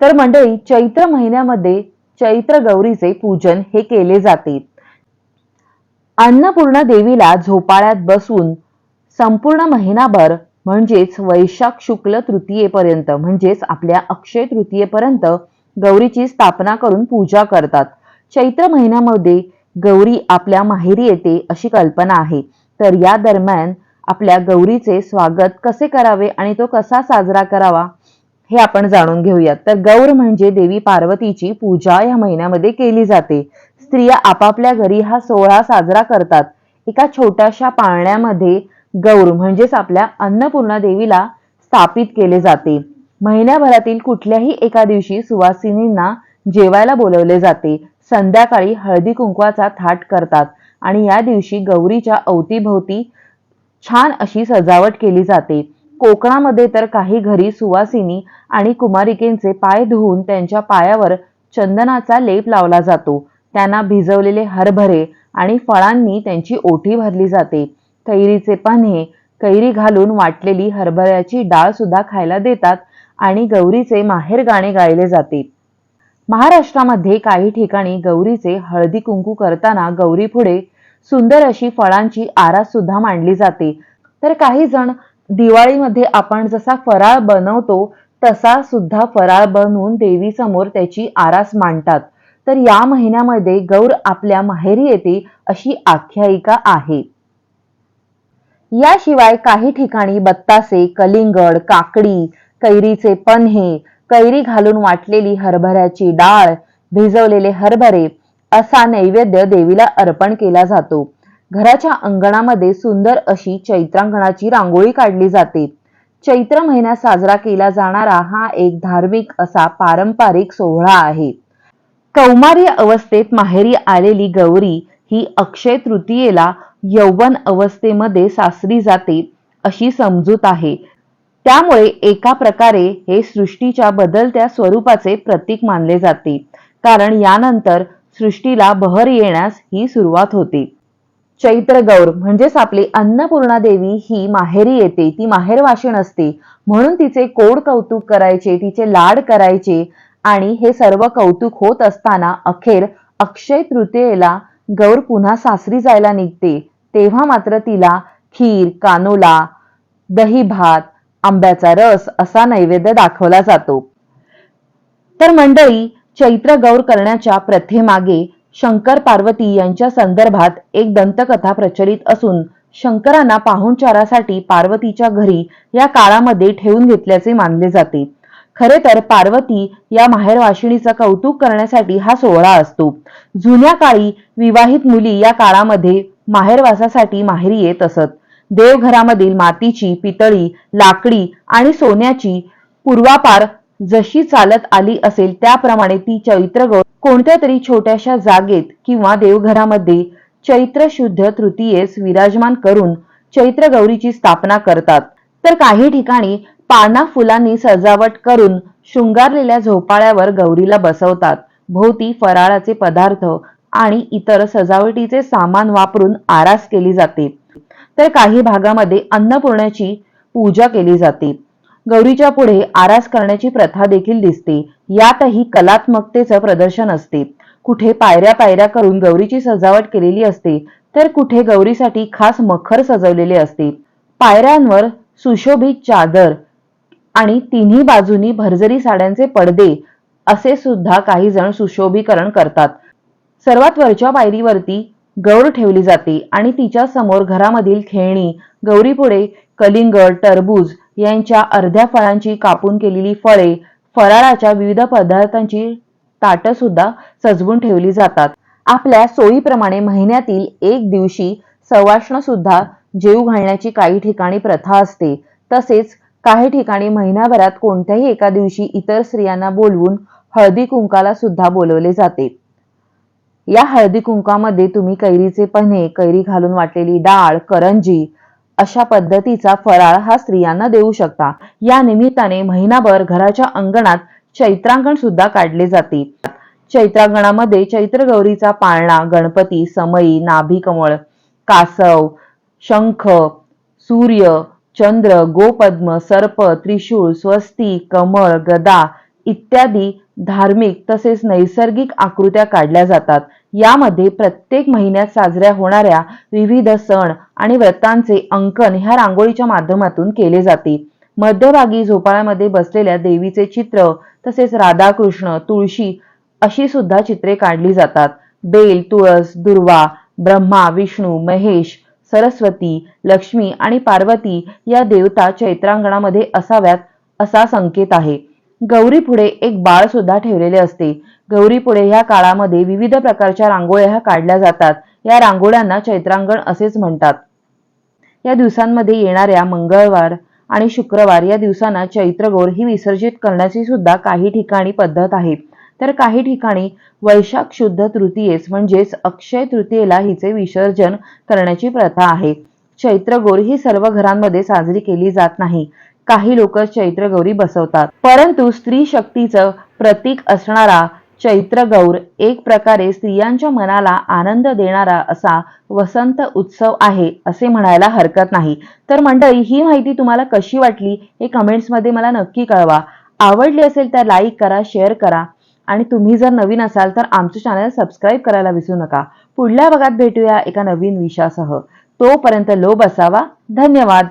तर मंडळी चैत्र महिन्यामध्ये चैत्र गौरीचे पूजन हे केले जाते. अन्नपूर्णा देवीला झोपाळ्यात बसून संपूर्ण महिनाभर म्हणजेच वैशाख शुक्ल तृतीयेपर्यंत म्हणजेच आपल्या अक्षय तृतीयेपर्यंत गौरीची स्थापना करून पूजा करतात. चैत्र महिन्यामध्ये गौरी आपल्या माहेरी येते अशी कल्पना आहे. तर या दरम्यान आपल्या गौरीचे स्वागत कसे करावे आणि तो कसा साजरा करावा? हे आपण जाणून घेऊयात. तर गौर म्हणजे देवी पार्वतीची पूजा या महिन्यामध्ये केली जाते. स्त्रिया आपापल्या घरी हा सोहळा साजरा करतात. एका छोट्याशा पाळण्यामध्ये गौर म्हणजेच आपल्या अन्नपूर्णा देवीला स्थापित केले जाते. महिन्याभरातील कुठल्याही एका दिवशी सुवासिनींना जेवायला बोलवले जाते. संध्याकाळी हळदी कुंकवाचा थाट करतात आणि या दिवशी गौरीच्या अवतीभोवती छान अशी सजावट केली जाते. कोकणामध्ये तर काही घरी सुवासिनी आणि कुमारिकेंचे पाय धुवून त्यांच्या पायावर चंदनाचा लेप लावला जातो. त्यांना भिजवलेले हरभरे आणि फळांनी त्यांची ओठी भरली जाते. कैरीचे पाने कैरी घालून वाटलेली हरभऱ्याची डाळ सुद्धा खायला देतात आणि गौरीचे माहेर गाणे गायले जाते. महाराष्ट्रामध्ये काही ठिकाणी गौरीचे हळदी कुंकू करताना गौरी पुढे सुंदर अशी फळांची आरास सुद्धा मांडली जाते. तर काही जण दिवाळीमध्ये आपण जसा फराळ बनवतो तसा सुद्धा फराळ बनवून देवीसमोर त्याची आरास मांडतात. तर या महिन्यामध्ये गौर आपल्या माहेरी येते अशी आख्यायिका आहे. याशिवाय काही ठिकाणी बत्तासे कलिंगड काकडी कैरीचे पन्हे कैरी घालून वाटलेली हरभऱ्याची डाळ भिजवलेले हरभरे असा नैवेद्य देवीला अर्पण केला जातो. घराच्या अंगणामध्ये सुंदर अशी चैत्रांगणाची रांगोळी काढली जाते. चैत्र महिन्यात साजरा केला जाणारा हा एक धार्मिक असा पारंपरिक सोहळा आहे. कौमार्य अवस्थेत माहेरी आलेली गौरी ही अक्षय तृतीयेला यौवन अवस्थेमध्ये सासरी जाते अशी समजूत आहे. त्यामुळे एका प्रकारे हे सृष्टीच्या बदलत्या स्वरूपाचे प्रतीक मानले जाते. कारण यानंतर सृष्टीला बहर येण्यास ही सुरुवात होते. चैत्र गौर म्हणजेच आपली अन्नपूर्णा देवी ही माहेरी येते ती माहेरवाशीण असते. म्हणून तिचे कोड कौतुक करायचे तिचे लाड करायचे. आणि हे सर्व कौतुक होत असताना अखेर अक्षय तृतीयेला गौर पुन्हा सासरी जायला निघते. तेव्हा मात्र तिला खीर कानोला दही भात आंब्याचा रस असा नैवेद्य दाखवला जातो. तर मंडळी चैत्र गौर करण्याच्या प्रथेमागे शंकर पार्वती यांच्या संदर्भात एक दंतकथा प्रचलित असून शंकरांना पाहुणचारासाठी पार्वतीच्या घरी या काळामध्ये ठेवून घेतल्याचे मानले जाते. खरे तर पार्वती या माहेरवाशिणीचं कौतुक करण्यासाठी हा सोहळा असतो. जुन्या काळी विवाहित मुली या काळामध्ये माहेरवासासाठी माहेरी येत असत. देवघरामधील मातीची पितळी लाकडी आणि सोन्याची पूर्वापार जशी चालत आली असेल त्याप्रमाणे ती चैत्र गौर कोणत्या तरी छोट्याशा जागेत किंवा देवघरामध्ये चैत्र शुद्ध तृतीयेस विराजमान करून चैत्र गौरीची स्थापना करतात. तर काही ठिकाणी पाना फुलांनी सजावट करून शृंगारलेल्या झोपाळ्यावर गौरीला बसवतात. भोवती फराळाचे पदार्थ आणि इतर सजावटीचे सामान वापरून आरास केली जाते. तर काही भागामध्ये अन्नपूर्णाची पूजा केली जाते. गौरीच्या पुढे आरास करण्याची प्रथा देखील दिसते. यातही कलात्मकतेचं प्रदर्शन असते. कुठे पायऱ्या पायऱ्या करून गौरीची सजावट केलेली असते तर कुठे गौरीसाठी खास मखर सजवलेले असते. पायऱ्यांवर सुशोभित चादर आणि तिन्ही बाजूनी भरजरी साड्यांचे पडदे असे सुद्धा काही जण सुशोभीकरण करतात. सर्वात वरच्या पायरीवरती गौर ठेवली जाते आणि तिच्या समोर घरामधील खेळणी गौरीपुढे कलिंगड टरबूज यांच्या अर्ध्या फळांची कापून केलेली फळे फराळाच्या विविध पदार्थांची ताटं सुद्धा सजवून ठेवली जातात. आपल्या सोयीप्रमाणे महिन्यातील एक दिवशी सवाष्ण सुद्धा जेव घालण्याची काही ठिकाणी प्रथा असते. तसेच काही ठिकाणी महिनाभरात कोणत्याही एका दिवशी इतर स्त्रियांना बोलवून हळदी कुंकाला सुद्धा बोलवले जाते. या हळदी कुंकामध्ये तुम्ही कैरीचे पन्हे कैरी घालून वाटलेली डाळ करंजी अशा पद्धतीचा फराळ हा स्त्रियांना देऊ शकता. या निमित्ताने महिनाभर घराच्या अंगणात चैत्रांगण सुद्धा काढले जाते. चैत्रांगणामध्ये चैत्र गौरीचा पाळणा गणपती समई नाभी कमळ कासव शंख सूर्य चंद्र गोपद्म सर्प त्रिशूळ स्वस्ती कमळ गदा इत्यादी धार्मिक तसेच नैसर्गिक आकृत्या काढल्या जातात. यामध्ये प्रत्येक महिन्यात साजऱ्या होणाऱ्या विविध सण आणि व्रतांचे अंकन ह्या रांगोळीच्या माध्यमातून केले जाते. मध्यभागी झोपाळ्यामध्ये बसलेल्या देवीचे चित्र तसेच राधाकृष्ण तुळशी अशी सुद्धा चित्रे काढली जातात. बेल तुळस दुर्वा ब्रह्मा विष्णू महेश सरस्वती लक्ष्मी आणि पार्वती या देवता चैत्रांगणामध्ये असाव्यात असा संकेत आहे. गौरी पुढे एक बाळ सुद्धा ठेवलेले असते. गौरी पुढे ह्या काळामध्ये विविध प्रकारच्या रांगोळ्या ह्या काढल्या जातात. या रांगोळ्यांना चैत्रांगण असेच म्हणतात. या दिवसांमध्ये येणाऱ्या मंगळवार आणि शुक्रवार या दिवसांना चैत्रगौर ही विसर्जित करण्याची सुद्धा काही ठिकाणी पद्धत आहे. तर काही ठिकाणी वैशाख शुद्ध तृतीयेस म्हणजेच अक्षय तृतीयेला हिचे विसर्जन करण्याची प्रथा आहे. चैत्रगौर ही सर्व घरांमध्ये साजरी केली जात नाही. काही लोक चैत्रगौरी बसवतात. परंतु स्त्री शक्तीचं प्रतीक असणारा चैत्र गौर एक प्रकारे स्त्रियांच्या मनाला आनंद देणारा असा वसंत उत्सव आहे असे म्हणायला हरकत नाही. तर मंडळी ही माहिती तुम्हाला कशी वाटली हे कमेंट्समध्ये मला नक्की कळवा. आवडली असेल तर लाईक करा शेअर करा. आणि तुम्ही जर नवीन असाल तर आमचं चॅनल सबस्क्राईब करायला विसरू नका. पुढल्या भागात भेटूया एका नवीन विषयासह. तोपर्यंत लोभ असावा. धन्यवाद.